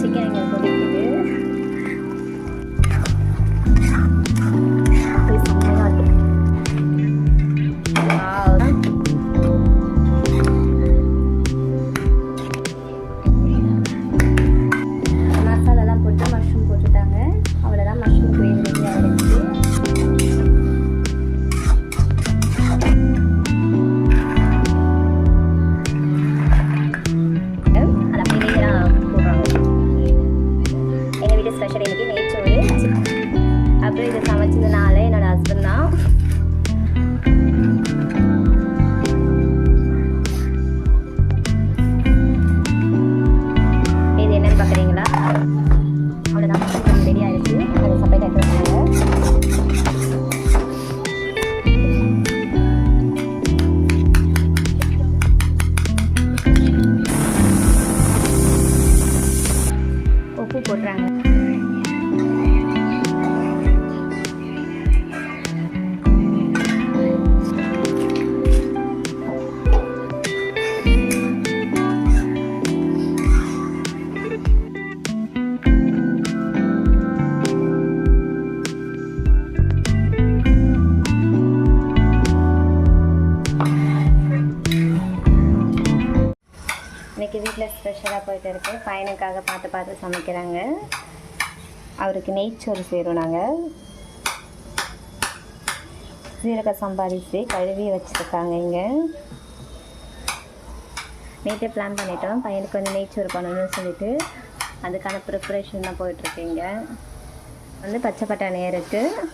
Chicken இங்கே கொதிக்குது போய் ஸ்பெஷல் இன்னைக்கு நெய்ச்சோறு அப்புறம் இதை சமைச்சதுனால என்னோட ஹஸ்பண்ட் தான். ஸ்பெஷலாக இருக்கு. பையனுக்காக பார்த்து பார்த்து சமைக்கிறாங்க. அவருக்கு நெய்ச்சோறு செய்கிறோம் நாங்கள் சீரக சம்பாதிச்சு கழுவி வச்சுருக்காங்க இங்கே. நேற்றே பிளான் பண்ணிட்டோம். பையனுக்கு வந்து நெய்ச்சோறு பண்ணணும்னு சொல்லிட்டு அதுக்கான ப்ரிப்ரேஷன் தான் போயிட்டுருக்கீங்க வந்து பச்சை பட்டாணி இருக்குது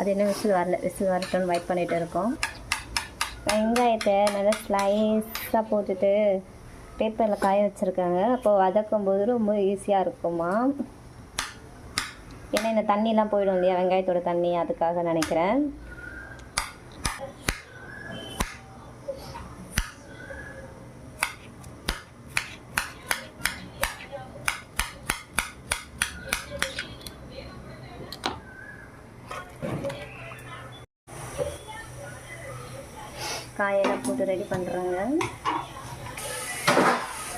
அது இன்னும் விசில் வரல விசில் வரட்டும்னு வெயிட் பண்ணிகிட்டு இருக்கோம். வெங்காயத்தை நல்லா ஸ்லைஸாக போட்டுட்டு பேப்பரில் காய வச்சுருக்காங்க. அப்போ வதக்கும் போது ரொம்ப ஈஸியாக இருக்குமா? ஏன்னா இந்த தண்ணிலாம் போயிடும் இல்லையா? வெங்காயத்தோட தண்ணி அதுக்காக நினைக்கிறேன். காயெல்லாம் போட்டு ரெடி பண்ணுறாங்க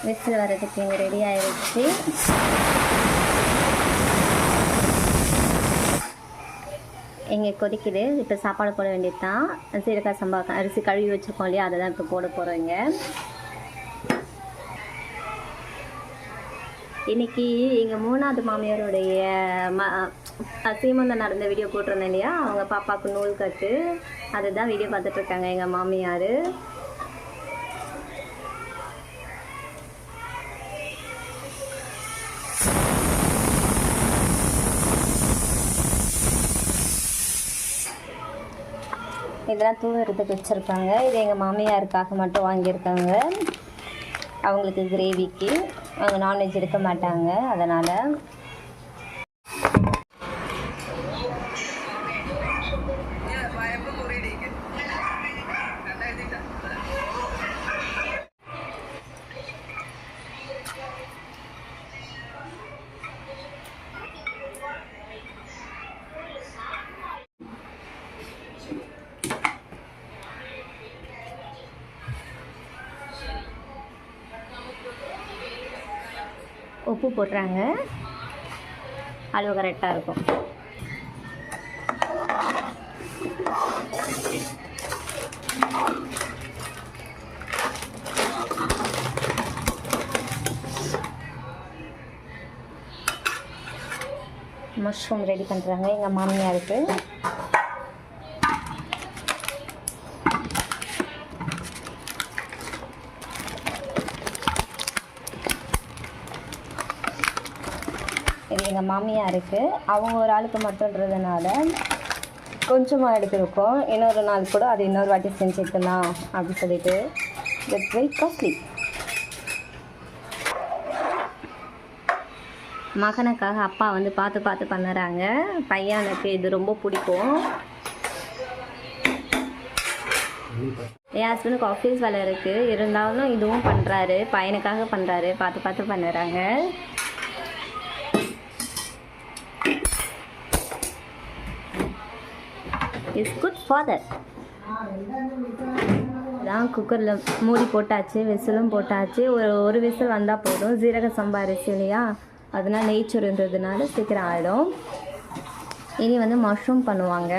விசில் வர்றதுக்கு இங்கே ரெடி ஆயிடுச்சு இங்கே கொதிக்குது. இப்போ சாப்பாடு போட வேண்டியது தான் சீரக்காய் சம்பா அரிசி கழுவி வச்சுருக்கோம் இல்லையா? அதை தான் இப்போ போட போகிறோங்க இன்னைக்கு எங்கள் மூணாவது மாமியாருடைய ம சீமந்தம் நடந்த வீடியோ போட்டிருந்தேன் இல்லையா? அவங்க பாப்பாவுக்கு நூல் கட்டு. அதுதான் வீடியோ பார்த்துட்ருக்காங்க எங்கள் மாமியார். இதெல்லாம் தூவுறதுக்கு வச்சுருக்காங்க. இது எங்கள் மாமியாருக்காக மட்டும் வாங்கியிருக்காங்க. அவங்களுக்கு கிரேவிக்கு அவங்க நான்வெஜ் எடுக்க மாட்டாங்க. அதனால் உப்பு போடுறாங்க அளவு கரெக்டாக இருக்கும். மஷ்ரூம் ரெடி பண்ணுறாங்க எங்கள் மாமியாருக்கு. எங்கள் மாமியாருக்கு. அவங்க ஒரு ஆளுக்கு மட்டும்ன்றதுனால கொஞ்சமாக எடுத்துருக்கோம். இன்னொரு நாள் கூட அது இன்னொரு வாட்டி செஞ்சுக்கலாம் அப்படி சொல்லிட்டு. இட்ஸ் வெரி காஸ்ட்லி மகனுக்காக அப்பா வந்து பார்த்து பார்த்து பண்ணுறாங்க. பையனுக்கு இது ரொம்ப பிடிக்கும். என் ஹஸ்பண்டுக்கு ஆஃபீஸ் வேலை இருக்குது இருந்தாலும் இதுவும் பண்ணுறாரு பையனுக்காக பண்ணுறாரு பார்த்து பார்த்து பண்ணுறாங்க. இஸ் குட் ஃபாதர் தான் குக்கரில் மூடி போட்டாச்சு விசிலும் போட்டாச்சு. ஒரு ஒரு விசில் வந்தால் போதும். ஜீரக சம்பா அரிசி இல்லையா? அதனால் நெய்ச்சோறுன்றதுனால சீக்கிரம் ஆகிடும் இனி வந்து மஷ்ரூம் பண்ணுவாங்க.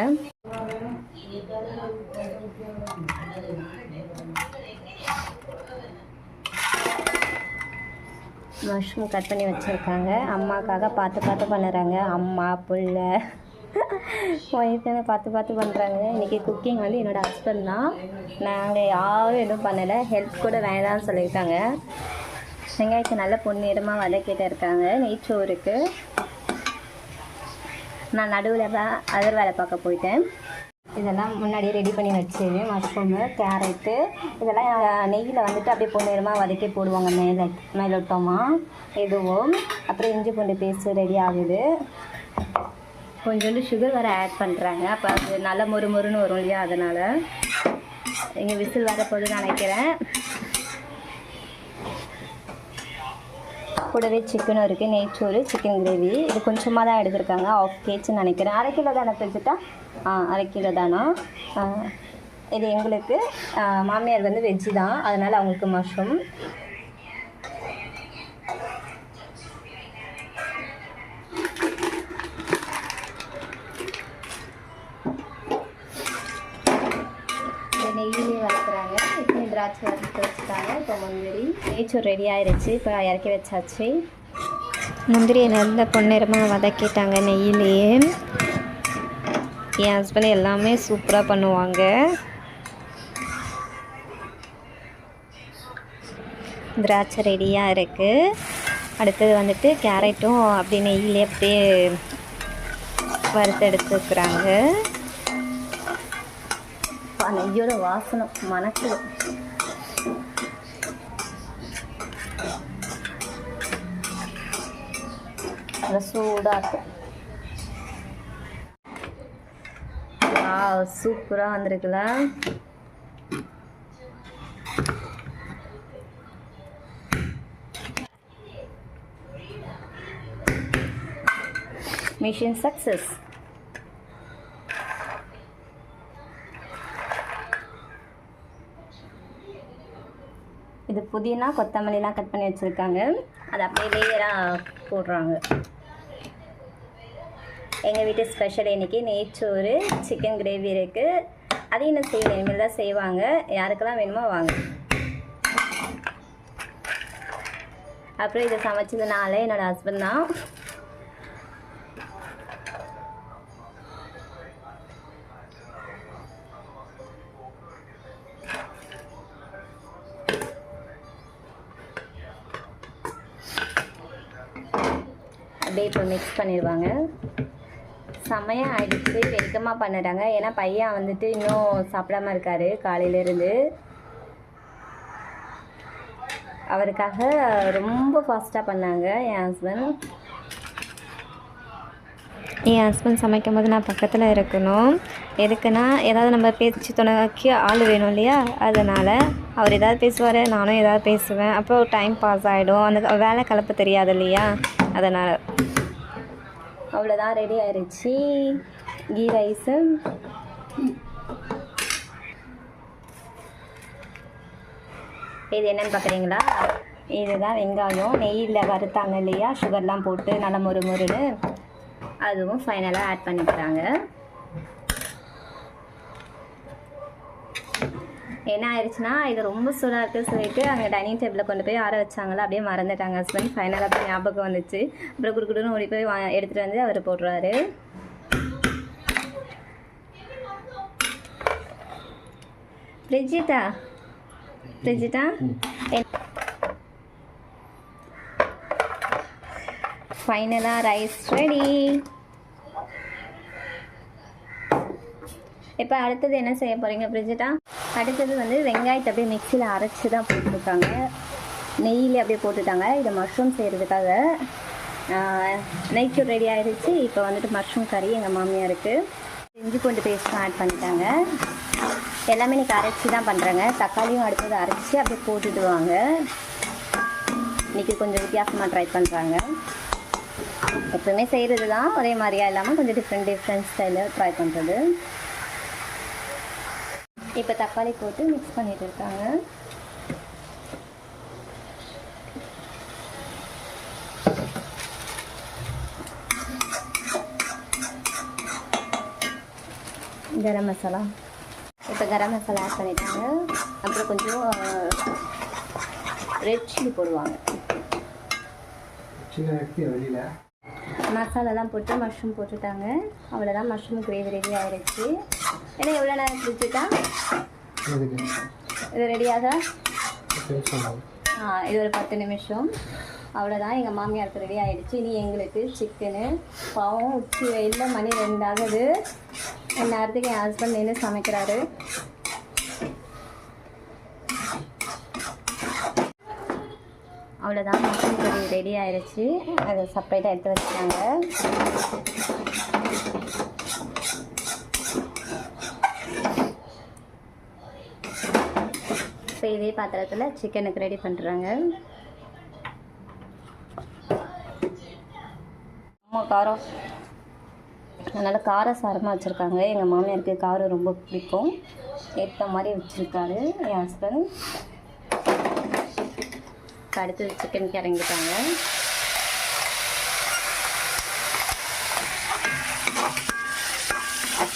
மஷ்ரூம் கட் பண்ணி வச்சுருக்காங்க. அம்மாக்காக பார்த்து பார்த்து பண்ணுறாங்க. அம்மா புள்ள. ஒய்ஃபுன்னு பார்த்து பார்த்து பண்ணுறாங்க இன்றைக்கி குக்கிங் வந்து என்னோடய ஹஸ்பண்ட் தான். நாங்கள் யாரும் எதுவும் பண்ணலை. ஹெல்ப் கூட வேண்டாம்னு சொல்லியிருக்காங்க வெங்காயத்தை நல்ல பொன்னிறமாக வதக்கிட்டு இருக்காங்க. நெய்ச்சோருக்கு நான் நடுவில் தான் அதர் வேலை பார்க்க போயிட்டேன். இதெல்லாம் முன்னாடியே ரெடி பண்ணி வச்சிருவேன். மஷ்ரூமு கேரட்டு இதெல்லாம் நெய்யில் வந்துட்டு அப்படியே பொன்னிறமாக வதக்கி போடுவாங்க மேலே மேலோட்டமாக இதுவும் அப்புறம் இஞ்சி பூண்டு பேஸ்ட்டு ரெடி ஆகுது. கொஞ்சோண்டு சுகர் வேறு ஆட் பண்ணுறாங்க அப்போ அது நல்ல மொறு மொறுன்னு வரும் இல்லையா? அதனால் இங்கே விசில் வரப்போகுதுன்னு நினைக்கிறேன். கூடவே சிக்கனும் இருக்குது நெய்ச்சோறு சிக்கன் கிரேவி இது கொஞ்சமாக தான் எடுத்திருக்காங்க. ஆஃப் கேஜின்னு நினைக்கிறேன். அரை கிலோ தானே பிரிச்சுட்டா? ஆ அரை கிலோ தானா? இது எங்களுக்கு மாமியார் வந்து வெஜ்ஜு தான். அதனால் அவங்களுக்கு மஷ்ரூம் இப்போ முந்திரி. நெய்ச்சோறு ரெடி ஆயிருச்சு இப்போ இறக்கி வச்சாச்சு. முந்திரியை நல்ல பொன்னிறமாக வதக்கிட்டாங்க நெய்யிலேயே. என் ஹஸ்பண்ட் எல்லாமே சூப்பராக பண்ணுவாங்க. திராட்சை ரெடியாக இருக்குது அடுத்தது வந்துட்டு கேரட்டும் அப்படியே நெய்யிலே அப்படியே வறுத்து எடுத்துக்கிறாங்க அப்பா, நெய்யோட வாசனை மணக்குது. நல்லா சூடாக இருக்கும் சூப்பராக வந்திருக்குல்ல மிஷின் சக்ஸஸ் இது புதினா கொத்தமல்லிலாம் கட் பண்ணி வச்சுருக்காங்க அது அப்படியே லேயராக போடுறாங்க எங்கள் வீட்டு ஸ்பெஷல் இன்றைக்கி நெய்ச்சோறு சிக்கன் கிரேவி இருக்குது அதையும் நான் செய்யணும். இனிமேல் தான் செய்வாங்க. யாருக்கெல்லாம் வேணுமோ வாங்க. அப்புறம் இதை சமைச்சதுனால என்னோட ஹஸ்பண்ட் தான். அப்படியே இப்போ மிக்ஸ் பண்ணிடுவாங்க. செமையாக ஆயிடுச்சு வெடிக்கமாக பண்ணிட்டாங்க ஏன்னா பையன் வந்துட்டு இன்னும் சாப்பிடாம இருக்காரு காலையிலேருந்து. அவருக்காக ரொம்ப ஃபாஸ்ட்டாக பண்ணாங்க. என் ஹஸ்பண்ட் என் ஹஸ்பண்ட் சமைக்கும் போது நான் பக்கத்தில் இருக்கணும். எதுக்குன்னா ஏதாவது நம்ம பேச்சு துணைக்கு ஆள் வேணும் இல்லையா? அதனால் அவர் ஏதாவது பேசுவார் நானும் ஏதாவது பேசுவேன். அப்புறம் டைம் பாஸ் ஆகிடும் அந்த வேலை கலப்பு தெரியாது இல்லையா? அதனால். அவ்வளோதான் ரெடி ஆயிடுச்சு கீ ரைஸு இது என்னன்னு பார்க்குறீங்களா இதுதான் வெங்காயம். நெய்யில் வறுத்தாங்க இல்லையா? சுகர்லாம் போட்டு நல்ல முறு முறுன்னு அதுவும் ஃபைனலாக ஆட் பண்ணிக்கிறாங்க. என்ன ஆயிடுச்சுன்னா இது ரொம்ப சூடாக இருக்குன்னு சொல்லிட்டு அங்கே டைனிங் டேபிளில் கொண்டு போய் ஆற வச்சாங்களா அப்படியே மறந்துட்டாங்க. ஹஸ்பண்ட் ஃபைனலாக போய் ஞாபகம் வந்துச்சு. அப்புறம் குடுக்குடுன்னு ஓடி போய் வா எடுத்துகிட்டு வந்து அவர் போடுறாரு பிரிஜிதா பிரிஜிதா ஃபைனலாக ரைஸ் ரெடி இப்போ அடுத்தது என்ன செய்ய போகிறீங்க பிரிஜிட்டா அடுத்தது வந்து வெங்காயத்தை அப்படியே மிக்சியில் அரைச்சி தான் போட்டுருக்காங்க. நெய்யில் அப்படியே போட்டுட்டாங்க. இதை மஷ்ரூம் செய்கிறதுக்காக நெய்ச்சூர் ரெடி ஆகிடுச்சு இப்போ வந்துட்டு மஷ்ரூம் கறி எங்கள் மாமியாருக்கு. இஞ்சி பூண்டு பேஸ்ட்டும் ஆட் பண்ணிட்டாங்க. எல்லாமே இன்றைக்கி அரைச்சி தான் பண்ணுறாங்க தக்காளியும் அடுத்தது அரைச்சி அப்படியே போட்டுடுவாங்க. இன்றைக்கி கொஞ்சம் வித்தியாசமாக ட்ரை பண்ணுறாங்க எப்பவுமே செய்கிறது தான் ஒரே மாதிரியா இல்லாமல் கொஞ்சம் டிஃப்ரெண்ட் டிஃப்ரெண்ட் ஸ்டைலில் ட்ரை பண்ணுறது இப்போ தக்காளி போட்டு மிக்ஸ் பண்ணிட்டு இருக்காங்க. கரம் மசாலா. இப்போ கரம் மசாலா ஆட் பண்ணிட்டாங்க. அப்புறம் கொஞ்சம் ரெட் சில்லி போடுவாங்க. மசாலாலாம் போட்டு மஷ்ரூம் போட்டுட்டாங்க. அவ்வளோதான் மஷ்ரூம் கிரேவி ரெடி ஆயிடுச்சு ஏன்னா எவ்வளோ நேரம் பிடிச்சிட்டா இது ரெடியாக ஆ இது ஒரு பத்து நிமிஷம். அவ்வளோதான் எங்கள் மாமியாருக்கு ரெடி ஆகிடுச்சு இனி எங்களுக்கு சிக்கனு பாவம் உச்சி வெயிலில் மணி ரெண்டாகுது. நேரத்துக்கு என் ஹஸ்பண்ட் நின்று சமைக்கிறாரு. அவ்வளோதான் மட்டன் கறி ரெடி ஆயிடுச்சு. அதை செப்பரேட்டாக எடுத்து வச்சுட்டாங்க. இப்போ இதே பாத்திரத்தில் சிக்கனுக்கு ரெடி பண்ணுறாங்க அம்மா காரம். அதனால் காரம் சாரமாக வச்சுருக்காங்க. எங்கள் மாமியாருக்கு காரம் ரொம்ப பிடிக்கும். ஏற்ற மாதிரி வச்சுருக்காரு. என் ஹஸ்பண்ட் அடுத்து சிக்கனுக்கு இறங்கிட்டாங்க.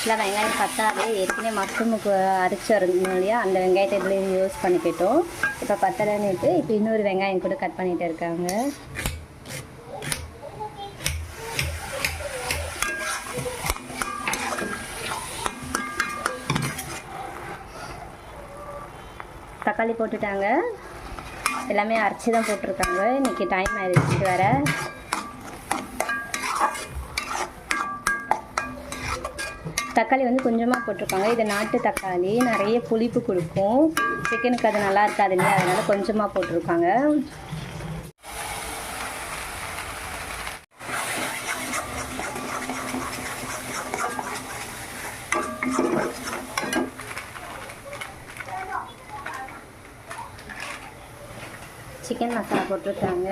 ஆக்சுவலாக வெங்காயம் பத்தாது. ஏற்கனவே மஷ்ரூமுக்கு அரைச்சி வரணும் இல்லையா? அந்த வெங்காயத்தை இதில் யூஸ் பண்ணிக்கிட்டோம். இப்போ பத்தலைன்னுட்டு இப்போ இன்னொரு வெங்காயம் கூட கட் பண்ணிகிட்டு இருக்காங்க. தக்காளி போட்டுட்டாங்க. எல்லாமே அரைச்சி தான் போட்டிருக்காங்க. இன்றைக்கி டைம் ஆயிடுச்சு வேறு. தக்காளி வந்து கொஞ்சமாக போட்டிருக்காங்க. இது நாட்டு தக்காளி. நிறைய புளிப்பு கொடுக்கும். சிக்கனுக்கு அது நல்லா இருக்காது இல்லையா? அதனால கொஞ்சமாக போட்டிருக்காங்க. சிக்கன் மசாலா போட்டிருக்காங்க.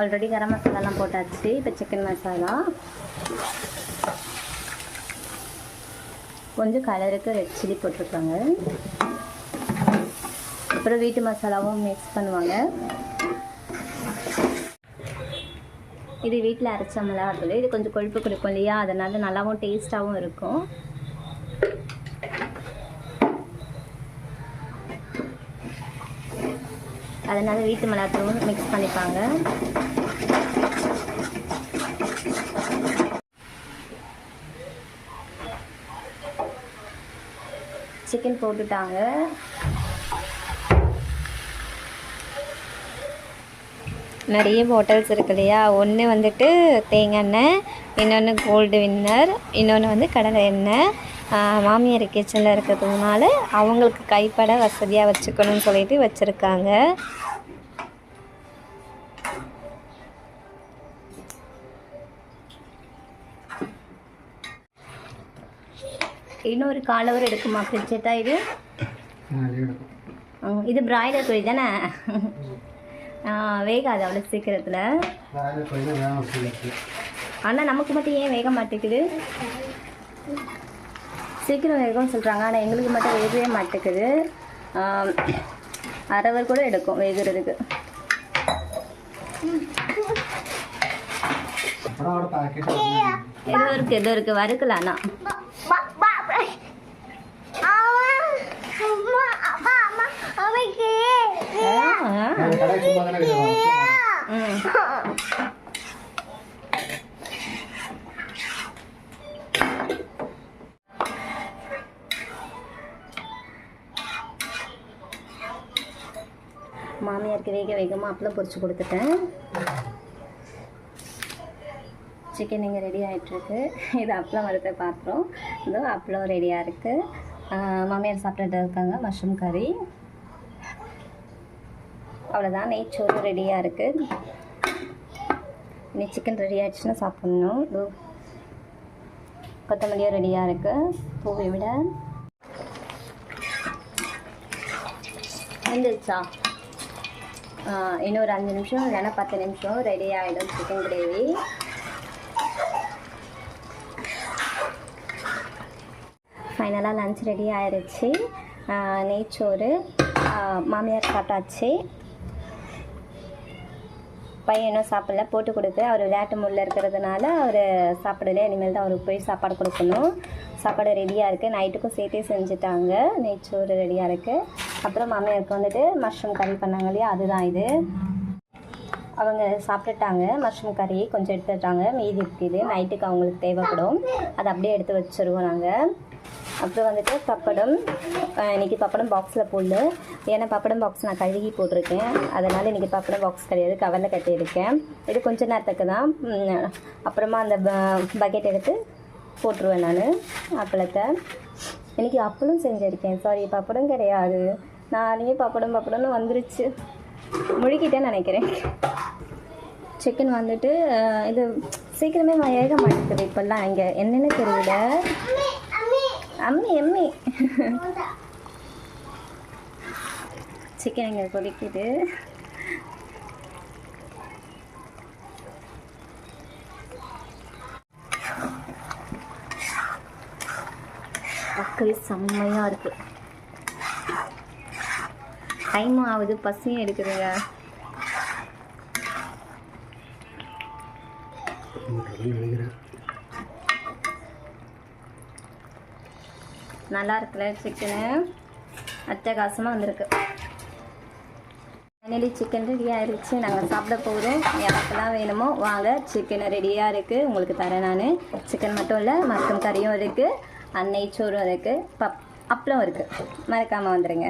ஆல்ரெடி கரம் மசாலாலாம் போட்டாச்சு. இப்போ சிக்கன் மசாலா கொஞ்சம் கலருக்கு ரெட் சில்லி போட்டிருக்காங்க. அப்புறம் வீட்டு மசாலாவும் மிக்ஸ் பண்ணுவாங்க. இது வீட்டில் அரைச்ச மிளகாத்தூள். இது கொஞ்சம் கொழுப்பு கொடுக்கும் இல்லையா? அதனால நல்லாவும் டேஸ்ட்டாகவும் இருக்கும். அதனால வீட்டு மிளகாத்தூளும் மிக்ஸ் பண்ணிப்பாங்க. சிக்கன் போட்டுட்டாங்க. நிறைய பாட்டில்ஸ் இருக்கு இல்லையா? ஒன்று வந்துட்டு தேங்காய் எண்ணெய் இன்னொன்று கோல்டு வின்னர் இன்னொன்று வந்து கடலை எண்ணெய். மாமியார் கிச்சனில் இருக்கிறதுனால அவங்களுக்கு கைப்பட வசதியாக வச்சுக்கணும்னு சொல்லிட்டு வச்சுருக்காங்க. இன்னொரு காலவர் எடுக்குமா பிரிச்சட்டா இது? எடுக்கும் ஆஹ் இது பிராய்லர் கோழி தானே? வேகாது அவ்வளோ சீக்கிரத்தில். ஆனால் நமக்கு மட்டும் ஏன் வேக மாட்டேங்குது? சீக்கிரம் வேகும்னு சொல்கிறாங்க ஆனால் எங்களுக்கு மட்டும் வேகவே மாட்டேங்குது. ஆம், அரை hour கூட எடுக்கும் வேகிறதுக்கு. ஏதோ இருக்குது ஏதோ இருக்குது வறுக்கலாம் ஆனால் கடை சும்மா தானே இருக்குது ம் மாமியாருக்கு வேக வேகமாக அப்பளம் பொரிச்சு கொடுத்துட்டேன். சிக்கன் இங்கே ரெடி ஆகிட்டுருக்கு இது அப்பளம் வறுத்த பாத்திரம். இதோ அப்பளம் ரெடியாக இருக்குது மாமியார் சாப்பிட்டுட்டு இருக்காங்க மஷ்ரூம் கறி அவ்வளோதான் நெய்ச்சோறு ரெடியாக இருக்குது இனி சிக்கன் ரெடி ஆகிடுச்சுன்னா சாப்பிட்ணும். கொத்தமல்லியும் ரெடியாக இருக்குது பூவை விட. வந்துருச்சா? இன்னொரு அஞ்சு நிமிஷம் இல்லைன்னா பத்து நிமிஷம் ரெடி ஆகிடும் சிக்கன் கிரேவி ஃபைனலாக லஞ்ச் ரெடி ஆயிடுச்சு நெய்ச்சோறு மாமியார் சாப்பிட்டாச்சு. பையனும் சாப்பிடல போட்டு கொடுத்து அவர் விளையாட்டு முள்ள இருக்கிறதுனால அவர் சாப்பிடல. இனிமேல் தான் அவருக்கு போய் சாப்பாடு கொடுக்கணும். சாப்பாடு ரெடியாக இருக்குது நைட்டுக்கும் சேர்த்தே செஞ்சுட்டாங்க. நெய்ச்சோறு ரெடியாக இருக்குது அப்புறம் மாமியாருக்கு வந்துட்டு மஷ்ரூம் கறி பண்ணாங்க இல்லையா? அதுதான் இது. அவங்க சாப்பிட்டுட்டாங்க. மஷ்ரூம் கறி கொஞ்சம் எடுத்துட்டாங்க. மீதி இருக்குது. நைட்டுக்கு அவங்களுக்கு தேவைப்படும். அதை அப்படியே எடுத்து வச்சுருவோம் நாங்கள் அப்புறம் வந்துட்டு பப்படம் இன்றைக்கி பப்படம் பாக்ஸில் போடல. ஏன்னா பப்படம் பாக்ஸ் நான் கழுகி போட்டிருக்கேன். அதனால் இன்றைக்கி பப்படம் பாக்ஸ் கிடையாது. கவரில் கட்டியிருக்கேன் இது கொஞ்ச நேரத்துக்கு தான். அப்புறமா அந்த பக்கெட் எடுத்து போட்டுருவேன் நான். அப்பளத்தை. இன்றைக்கி அப்பளம் செஞ்சுருக்கேன். சாரி பப்படம் கிடையாது. நானே பப்படம் பப்படம்னு வந்துருச்சு. முழுகிட்டேன்னு நினைக்கிறேன். சிக்கன் வந்துட்டு இது சீக்கிரமே வேக மாட்டேங்குது இப்போல்லாம். இங்கே என்னென்னு தெரியல. அம்மி அம்மி. சிக்கன் இங்கே கொதிக்குது. மக்கள் செம்மையாக இருக்குது டைமும் ஆகுது பசியும் எடுக்குதுங்க. நினைக்கிறேன் நல்லா இருக்குல்ல சிக்கனு அட்டகாசமாக வந்திருக்கு. ஃபைனலி சிக்கன் ரெடி ஆயிருச்சு. நாங்கள் சாப்பிட போகிறோம் யாருக்கெல்லாம் வேணுமோ வாங்க. சிக்கன் ரெடியாக இருக்குது உங்களுக்கு தரேன் நான். சிக்கன் மட்டும் இல்லை மஷ்ரூம் கறியும் இருக்குது அன்னை சோறும் இருக்குது பப் அப்பளம் இருக்குது மறக்காமல் வந்துடுங்க